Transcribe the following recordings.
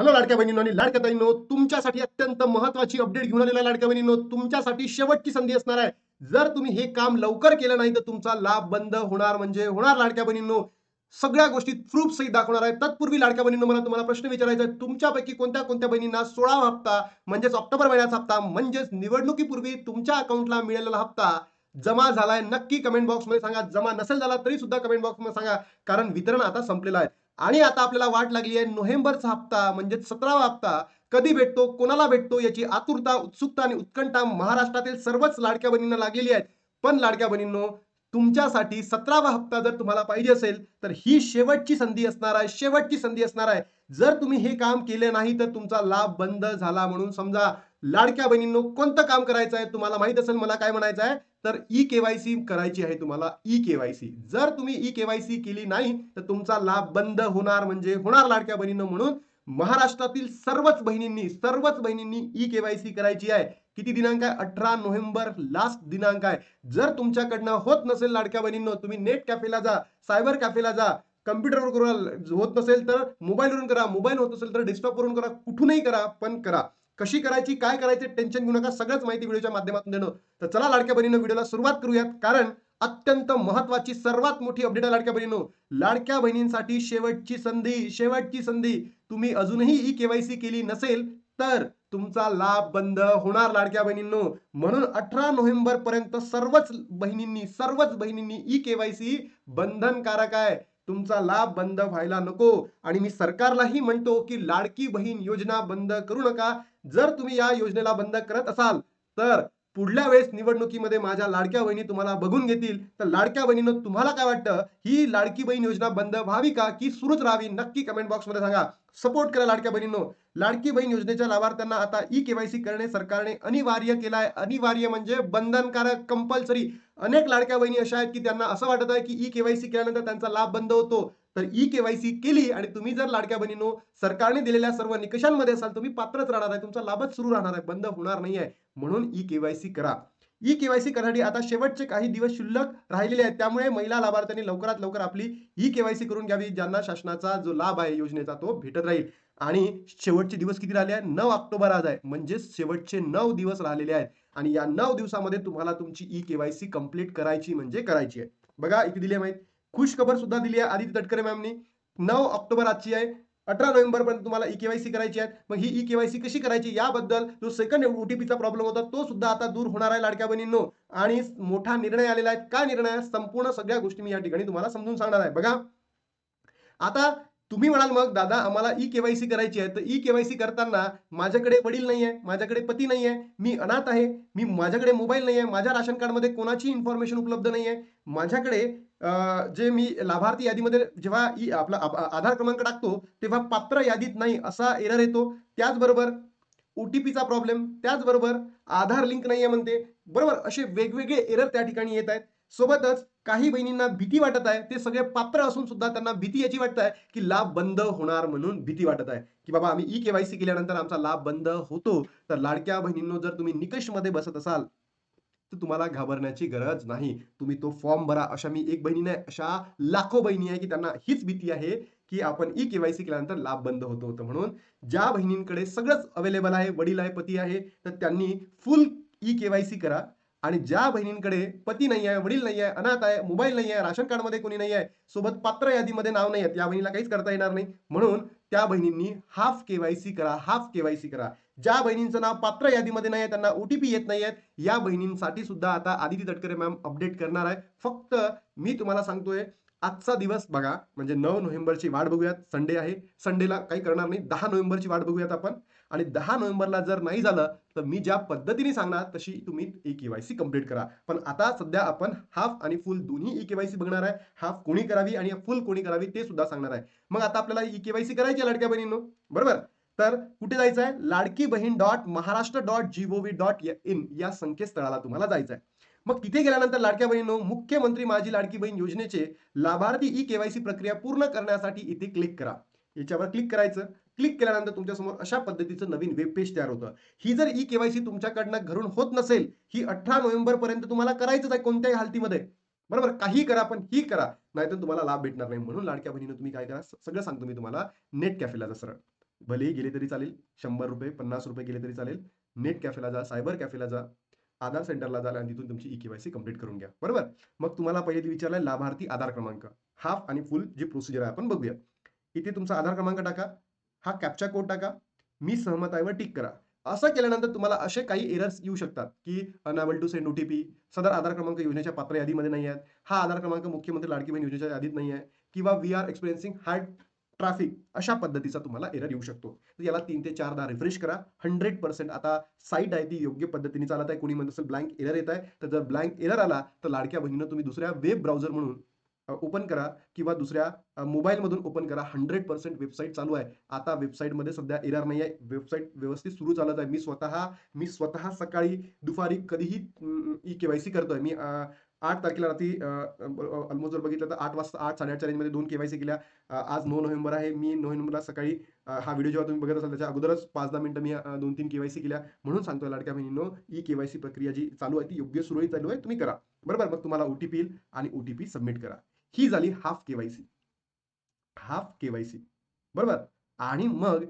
Hello लाडक्या बहिणींनो आणि लाडक्या ताईंनो तुमच्यासाठी अत्यंत महत्वाची अपडेट घेऊन आलेला लाडक्या बहिणींनो. तुमच्यासाठी शेवटची संधी असणार आहे. जर तुम्ही हे काम लवकर केलं नाही तर तुमचा लाभ बंद होणार म्हणजे होणार लाडक्या बहिणींनो. सगळ्या गोष्टी प्रूफ सहित दाखवणार आहे. तत्पूर्वी लाडक्या बहिणींनो मला तुम्हाला प्रश्न विचारायचा आहे. तुमच्यापैकी कोणत्या कोणत्या बहिणींना सोळावा हप्ता म्हणजेच ऑक्टोबर महिन्याचा हप्ता म्हणजेच निवडणुकीपूर्वी तुमच्या अकाउंटला मिळालेला हप्ता जमा झालाय नक्की कमेंट बॉक्समध्ये सांगा. जमा नसेल झाला तरी सुद्धा कमेंट बॉक्समध्ये सांगा. कारण वितरण आता संपलेलं आहे. आणि आता आपल्याला वाट लागली आहे नोव्हेंबरचा हप्ता म्हणजे सतरावा हप्ता. कधी भेटतो कोणाला भेटतो याची आतुरता उत्सुकता आणि उत्कंठा महाराष्ट्रातील सर्वच लाडक्या बहिणींना लागलेली आहे पण लाडक्या बहिणींनो तुमच्यासाठी सतरावा हप्ता जर तुम्हाला पाहिजे असेल तर ही शेवटची संधी असणार आहे शेवटची संधी असणार आहे. जर तुम्ही हे काम केले नाही तर तुमचा लाभ बंद झाला म्हणून समजा लाडक्या बहिणींनो कोणतं काम करायचं आहे तुम्हाला माहीत असेल मला काय म्हणायचं आहे? तर ई केवायसी करायची आहे तुम्हाला ई केवायसी जर तुम्ही ई केवायसी केली नाही तर तुमचा लाभ बंद होणार म्हणजे होणार लाडक्या बहिणीनं म्हणून महाराष्ट्रातील सर्वच बहिणींनी सर्वच बहिणींनी ई केवायसी करायची आहे. किती दिनांक आहे? अठरा नोव्हेंबर लास्ट दिनांक आहे. जर तुमच्याकडनं होत नसेल लाडक्या बहिणींनो तुम्ही नेट कॅफेला जा सायबर कॅफेला जा कम्प्युटरवर करा होत नसेल तर मोबाईलवरून करा मोबाईल होत असेल तर डेस्कटॉपवरून करा कुठूनही करा पण करा. कशी करायची काय करायचे टेन्शन घेऊ नका. सगळंच माहिती व्हिडिओच्या माध्यमातून देणं. तर चला लाडक्या बहिणीनं व्हिडिओला सुरुवात करूयात. कारण अत्यंत महत्वाची सर्वात मोठी अपडेट आहे लाडक्या बहिणीनो. लाडक्या बहिणींसाठी शेवटची संधी शेवटची संधी. तुम्ही अजूनही ई केवायसी केली नसेल तर तुमचा लाभ बंद होणार लाडक्या बहिणींनो. म्हणून अठरा नोव्हेंबर पर्यंत सर्वच बहिणींनी सर्वच बहिणींनी ई केवायसी बंधनकारक आहे. तुमचा लाभ बंद व्हायला नको. आणि मी सरकारलाही म्हणतो की लाडकी बहीण योजना बंद करू नका. जर तुम्ही या योजनेला बंद करत असाल तर पुढल्या वेळेस निवडणुकीमध्ये माझ्या लाडक्या बहिणी तुम्हाला बघून घेतील. तर लाडक्या बहिणीनं तुम्हाला काय वाटतं? ही लाडकी बहीण योजना बंद व्हावी का की सुरूच राहावी? नक्की कमेंट बॉक्समध्ये सांगा. सपोर्ट करा लाडक्या बहिणींनो. लाडकी बहीण योजनेच्या लाभार्थ्यांना आता ई केवायसी करणे सरकारने अनिवार्य केलं आहे अनिवार्य म्हणजे बंधनकारक कंपल्सरी अनेक लाडक्या बहिणी अशा आहेत की त्यांना असं वाटत आहे की ई केवायसी केल्यानंतर त्यांचा लाभ बंद होतो. तर ई केवायसी केली आणि तुम्ही जर लाडक्या बहिणीनो सरकारने दिलेल्या सर्व निकषांमध्ये असाल तुम्ही पात्रच राहणार आहे. तुमचा लाभच सुरू राहणार आहे. बंद होणार नाही आहे म्हणून ई केवायसी करा. ई केवायसी करण्यासाठी आता शेवटचे काही दिवस शिल्लक राहिलेले आहेत. त्यामुळे महिला लाभार्थ्यांनी लवकरात लवकर आपली ई केवायसी करून घ्यावी ज्यांना शासनाचा जो लाभ आहे योजनेचा तो भेटत राहील. आणि शेवटचे दिवस किती राहिले आहेत? नऊ ऑक्टोबर आज आहे. म्हणजे शेवटचे नऊ दिवस राहिलेले आहेत. आणि या नऊ दिवसामध्ये तुम्हाला तुमची ई केवायसी कंप्लीट करायची म्हणजे करायची आहे. बघा इथे दिली आहे माहिती. खुश खबर सुद्धा दिली आहे आदित्य तटकरे मॅमनी. नऊ ऑक्टोबर आजची आहे. अठरा नोव्हेंबर पर्यंत तुम्हाला ई केवायसी करायची आहे. मग ही ई केवायसी कशी करायची? याबद्दल जो सेकंड ओटीपीचा प्रॉब्लेम होता तो सुद्धा आता दूर होणार आहे लाडक्या बहिणींनो. आणि मोठा निर्णय आलेला आहे. काय निर्णय? संपूर्ण सगळ्या गोष्टी मी या ठिकाणी तुम्हाला समजून सांगणार आहे. बघा. आता तुम्ही म्हणाल मग दादा आम्हाला ई केवायसी करायची आहे. तर ई केवायसी करताना माझ्याकडे वडील नाही आहे माझ्याकडे पती नाही आहे मी अनाथ आहे मी माझ्याकडे मोबाईल नाही आहे माझ्या राशन कार्डमध्ये कोणाची इन्फॉर्मेशन उपलब्ध नाही आहे माझ्याकडे जे मी लाभार्थी यादीमध्ये जेव्हा ई आपला आधार क्रमांक टाकतो तेव्हा पात्र यादीत नाही असा एरर येतो. त्याचबरोबर ओ टी पीचा प्रॉब्लेम त्याचबरोबर आधार लिंक नाही आहे म्हणते. बरोबर असे वेगवेगळे एरर त्या ठिकाणी येत आहेत. सोबतच काही बहिणींना भीती वाटत आहे. ते सगळे पात्र असून सुद्धा त्यांना भीती याची वाटत आहे की लाभ बंद होणार म्हणून भीती वाटत आहे. की बाबा आम्ही ई केवायसी केल्यानंतर आमचा लाभ बंद होतो. तर लाडक्या बहिणींनो जर तुम्ही निकषमध्ये बसत असाल तर तुम्हाला घाबरण्याची गरज नाही. तुम्ही तो फॉर्म भरा. अशा मी एक बहिणी नाही अशा लाखो बहिणी आहे की त्यांना हीच भीती आहे की आपण ई केवायसी केल्यानंतर लाभ बंद होतो तर म्हणून. ज्या बहिणींकडे सगळंच अवेलेबल आहे वडील आहे पती आहे तर त्यांनी फुल ई केवायसी करा. आणि ज्या बहिणींकडे पती नाही आहे वडील नाही आहे अनाथ आहे मोबाईल नाही आहे राशन कार्डमध्ये कोणी नाही आहे सोबत पात्र यादीमध्ये नाव नाही आहेत त्या बहिणीला काहीच करता येणार नाही. म्हणून त्या बहिणींनी हाफ केवायसी करा हाफ केवायसी करा. ज्या बहिणींचं नाव पात्र यादीमध्ये नाही आहे त्यांना ओटीपी येत नाही आहेत या बहिणींसाठी सुद्धा आता आदिती तटकरे मॅम अपडेट करणार आहे. फक्त मी तुम्हाला सांगतोय आजचा दिवस बघा म्हणजे नऊ नोव्हेंबरची वाट बघूयात. संडे आहे. संडेला काही करणार नाही. दहा नोव्हेंबरची वाट बघूयात आपण. आणि दहा नोव्हेंबरला जर नाही झालं तर मी ज्या पद्धतीने सांगणार तशी तुम्ही ई केवायसी कंप्लीट करा. पण आता सध्या आपण हाफ आणि फुल दोन्ही ई केवायसी बघणार आहे. हाफ कोणी करावी आणि फुल कोणी करावी ते सुद्धा सांगणार आहे. मग आता आपल्याला ई केवायसी करायची आहे लाडक्या बहिणींनो. बरोबर? तर कुठे जायचं आहे? Ladki Bahin dot Maharashtra dot GOV dot in या संकेतस्थळाला तुम्हाला जायचं आहे. मग तिथे गेल्यानंतर लाडक्या बहिणीनो मुख्यमंत्री माझी लाडकी बहीण योजनेचे लाभार्थी ई केवायसी प्रक्रिया पूर्ण करण्यासाठी इथे क्लिक करा. याच्यावर क्लिक करायचं. क्लिक केल्यानंतर तुमच्यासमोर अशा पद्धतीचं नवीन वेब पेज तयार होतं. ही जर ई केवायसी तुमच्याकडनं घरून होत नसेल ही अठरा नोव्हेंबर पर्यंत तुम्हाला करायचंच आहे कोणत्याही हालतीमध्ये. बरोबर? काही करा पण ही करा. नाहीतर तुम्हाला लाभ भेटणार नाही. म्हणून लाडक्या बहिणीनं तुम्ही काय करा? सगळं सांगतो मी तुम्हाला. नेट कॅफेला जा सरळ. भलेही गेले तरी चालेल. शंभर रुपये पन्नास रुपये गेले तरी चालेल. नेट कॅफेला जा सायबर कॅफेला जा आधार सेंटरला जा आणि तिथून तुमची ई केवायसी कंप्लीट करून घ्या. बरोबर? मग तुम्हाला पहिले विचारलं लाभार्थी आधार क्रमांक. हाफ आणि फुल जी प्रोसिजर आहे आपण बघूया. इथे तुमचा आधार क्रमांक टाका. हा कॅप्चा कोड टाका. मी सहमत आहे वर टिक करा. असं केल्यानंतर तुम्हाला असे काही एरर्स येऊ शकतात की अनएबल टू सेंड ओटीपी सदर आधार क्रमांक योजनेच्या पात्र यादीमध्ये नाही आहेत हा आधार क्रमांक मुख्यमंत्री लाडकी बहीण योजनेच्या यादीत नाही आहे किंवा we are experiencing hard traffic अशा पद्धतीचा तुम्हाला एरर येऊ शकतो. तर याला तीन ते चारदा रिफ्रेश करा. हंड्रेड पर्सेंट आता साईट आहे ती योग्य पद्धतीने चालत आहे कोणी म्हणत असेल ब्लँक एरर येत आहे तर जर ब्लँक एरर आला तर लाडक्या बहिणीनं तुम्ही दुसऱ्या वेब ब्राउझर म्हणून ओपन करा किंवा दुसऱ्या मोबाईलमधून ओपन करा. हंड्रेड पर्सेंट वेबसाईट चालू आहे. आता वेबसाईटमध्ये सध्या एरर नाही आहे वेबसाईट व्यवस्थित सुरू चालत आहे. मी स्वतः मी स्वतः सकाळी दुपारी कधीही ई के वाय सी करतोय. मी आठ तारखेला रात्री ऑलमोस्ट जर बघितलं तर आठ वाजता आठ साडेआठच्या रेंजमध्ये दोन केवायसी केल्या. आज नऊ नोव्हेंबर आहे. मी नोव्हेंबरला सकाळी हा व्हिडिओ जेव्हा तुम्ही बघत असाल त्याच्या अगोदरच पाच दहा मिनटं मी दोन तीन केवायसी केल्या. म्हणून सांगतोय लाडक्या बहिणींनो ई केवायसी प्रक्रिया जी चालू आहे ती योग्य सुरळीत चालू आहे. तुम्ही करा. बरोबर? मग तुम्हाला ओ टी पी येईल आणि ओ टी पी सबमिट करा. ही झाली हाफ केवायसी हाफ केवायसी बरोबर? आणि मग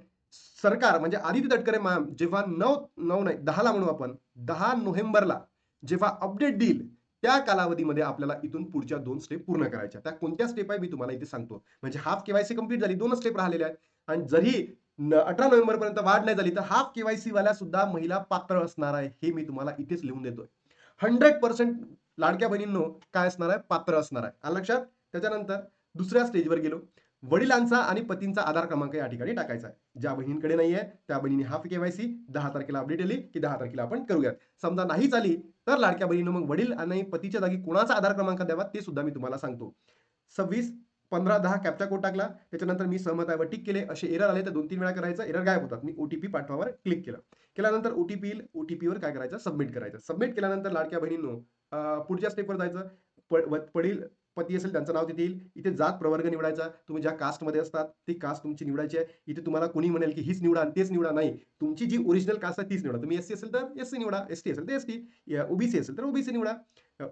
सरकार म्हणजे आदित्य तटकरे मॅम जेव्हा नऊ नऊ नाही दहाला म्हणू आपण दहा नोव्हेंबरला जेव्हा अपडेट देईल त्या कालावधीमध्ये आपल्याला इथून पुढच्या दोन स्टेप पूर्ण करायच्या. त्या कोणत्या स्टेप आहे मी तुम्हाला इथे सांगतो. म्हणजे हाफ केवायसी कंप्लीट झाली दोन स्टेप राहिलेल्या आहेत. आणि जरी अठरा नोव्हेंबर पर्यंत वाढ नाही झाली तर हाफ केवायसी वाल्या सुद्धा महिला पात्र असणार आहे हे मी तुम्हाला इथेच लिहून देतोय. हंड्रेड पर्सेंट लाडक्या बहिणींनो काय असणार आहे? पात्र असणार आहे. आलं लक्षात? त्याच्यानंतर दुसऱ्या स्टेजवर गेलो. वडिलांचा आणि पतींचा आधार क्रमांक या ठिकाणी टाकायचा आहे. ज्या बहिणींकडे नाही आहे त्या बहिणीने हाफ केवायसी दहा तारखेला अपडेट आली की दहा तारखेला आपण करूयात. समजा नाही चाली तर लाडक्या बहिणीनं मग वडील आणि पतीच्या जागी कोणाचा आधार क्रमांक द्यावा ते सुद्धा मी तुम्हाला सांगतो. सव्वीस पंधरा दहा कॅप्चा कोड टाकला त्याच्यानंतर मी सहमत आहे. व टिक केले. असे एरर आले तर दोन तीन वेळा करायचं. एरर गायब होतात. मी ओटीपी पाठवावर क्लिक केलं. केल्यानंतर ओटीपी येईल. ओटीपीवर काय करायचं? सबमिट करायचं. सबमिट केल्यानंतर लाडक्या बहिणींनो पुढच्या स्टेपवर जायचं. प- पडील पती असेल त्यांचं नाव तिथे येईल. इथे जात प्रवर्ग निवडायचा. तुम्ही ज्या कास्टमध्ये असतात ती कास्ट तुमची निवडायची आहे. इथे तुम्हाला कोणी म्हणेल की हीच निवडा आणि तेच निवडा नाही. तुमची जी ओरिजिनल कास्ट आहे तीच निवडा. तुम्ही एस असेल तर एस सी निवडा. एस असेल तर एस ओबीसी असेल तर ओबीसी निवडा.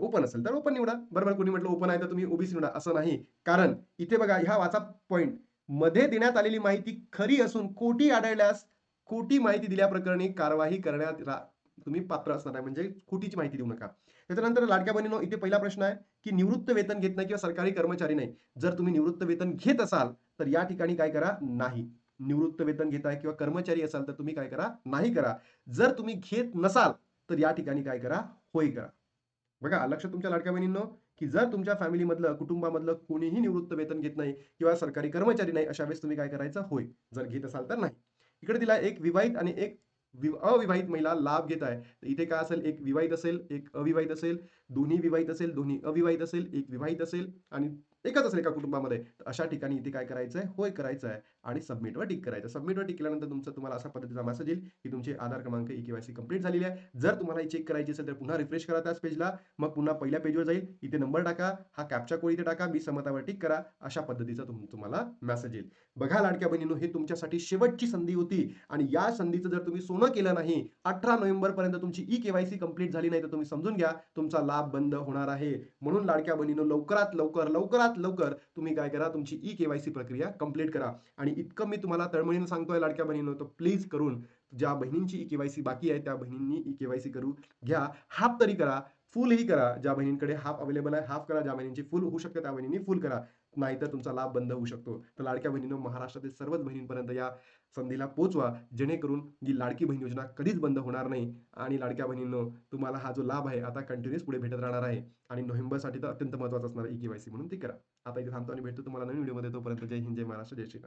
ओपन असेल तर ओपन निवडा. बरोबर कोणी म्हटलं ओपन आहे तर तुम्ही ओबीसी निवडा. असं नाही. कारण इथे बघा ह्या वाचा पॉईंटमध्ये देण्यात आलेली माहिती खरी असून खोटी आढळल्यास खोटी माहिती दिल्याप्रकरणी कारवाई करण्यात तुम्ही पात्र असणार आहे. म्हणजे खोटीची माहिती देऊ नका. त्याच्यानंतर लाडक्या बहिणीनो इथे पहिला प्रश्न आहे की निवृत्त वेतन घेत नाही किंवा सरकारी कर्मचारी नाही. जर तुम्ही निवृत्त वेतन घेत असाल तर या ठिकाणी काय करा? नाही. निवृत्त वेतन घेताय किंवा कर्मचारी असाल तर तुम्ही काय करा? नाही करा. जर तुम्ही घेत नसाल तर या ठिकाणी काय करा? होय करा. बघा लक्ष तुमच्या लाडक्या बहिणींनो की जर तुमच्या फॅमिलीमधलं कुटुंबामधलं कोणीही निवृत्त वेतन घेत नाही किंवा सरकारी कर्मचारी नाही अशा वेळेस तुम्ही काय करायचं? होय जर घेत असाल तर नाही. इकडे तिला एक विवाहित आणि एक अविवाहित महिला लाभ घेत आहे. तर इथे काय असेल? एक विवाहित असेल एक अविवाहित असेल दोन्ही विवाहित असेल दोन्ही अविवाहित असेल एक विवाहित असेल आणि एकच असेल एका कुटुंबामध्ये अशा ठिकाणी इथे काय करायचं आहे होय करायचं आहे आणि सबमिटवर टिक करायचं. सबमिटवर टिक केल्यानंतर तुमचं तुम्हाला अशा पद्धतीचा मेसेज येईल की तुमचे आधार क्रमांक ई केवायसी कंप्लीट झालेली आहे. जर तुम्हाला चेक करायची असेल तर पुन्हा रिफ्रेश करा त्याच पेजला मग पुन्हा पहिल्या पेजवर जाईल. इथे नंबर टाका. हा कॅपचा कोड इथे टाका. मी समतावर टिक करा. अशा पद्धतीचा तुम तुम्हाला मेसेज येईल. बघा लाडक्या बहिणीनो हे तुमच्यासाठी शेवटची संधी होती. आणि या संधीचं जर तुम्ही सोनं केलं नाही अठरा नोव्हेंबर पर्यंत तुमची ई केवायसी कंप्लीट झाली नाही तर तुम्ही समजून घ्या. तुमचा लाभ बंद होणार आहे. म्हणून लाडक्या बहिणीनो लवकरात लवकर लवकरात लवकर तुम्ही काय करा तुमची ई केवायसी प्रक्रिया कंप्लीट करा. आणि इतकं मी तुम्हाला तळमळीनं सांगतोय लाडक्या बहिणीनं तर प्लीज करून ज्या बहिणींची ई केवायसी बाकी आहे त्या बहिणींनी ई केवायसी करू घ्या. हाफ तरी करा फुल ही करा ज्या बहिणींकडे हाफ अवेलेबल आहे हाफ करा. ज्या बहिणींची फुल होऊ शकते त्या बहिणींनी फुल करा. नाहीतर तुमचा लाभ बंद होऊ शकतो. तर लाडक्या बहिणीनं महाराष्ट्रातील सर्वच बहिणींपर्यंत या संधीला पोचवा जेणेकरून ही लाडकी बहीण योजना कधीच बंद होणार नाही. आणि लाडक्या बहिणींनो तुम्हाला हा जो लाभ आहे आता कंटिन्युअस पुढे भेटत राहणार आहे. आणि नोव्हेंबरसाठी तर अत्यंत महत्त्वाचा असणार ई केवायसी म्हणून. ती करा आता इथे थांबतो आणि भेटतो तुम्हाला नवीन व्हिडिओमध्ये तोपर्यंत जय हिंद जय महाराष्ट्र जय श्री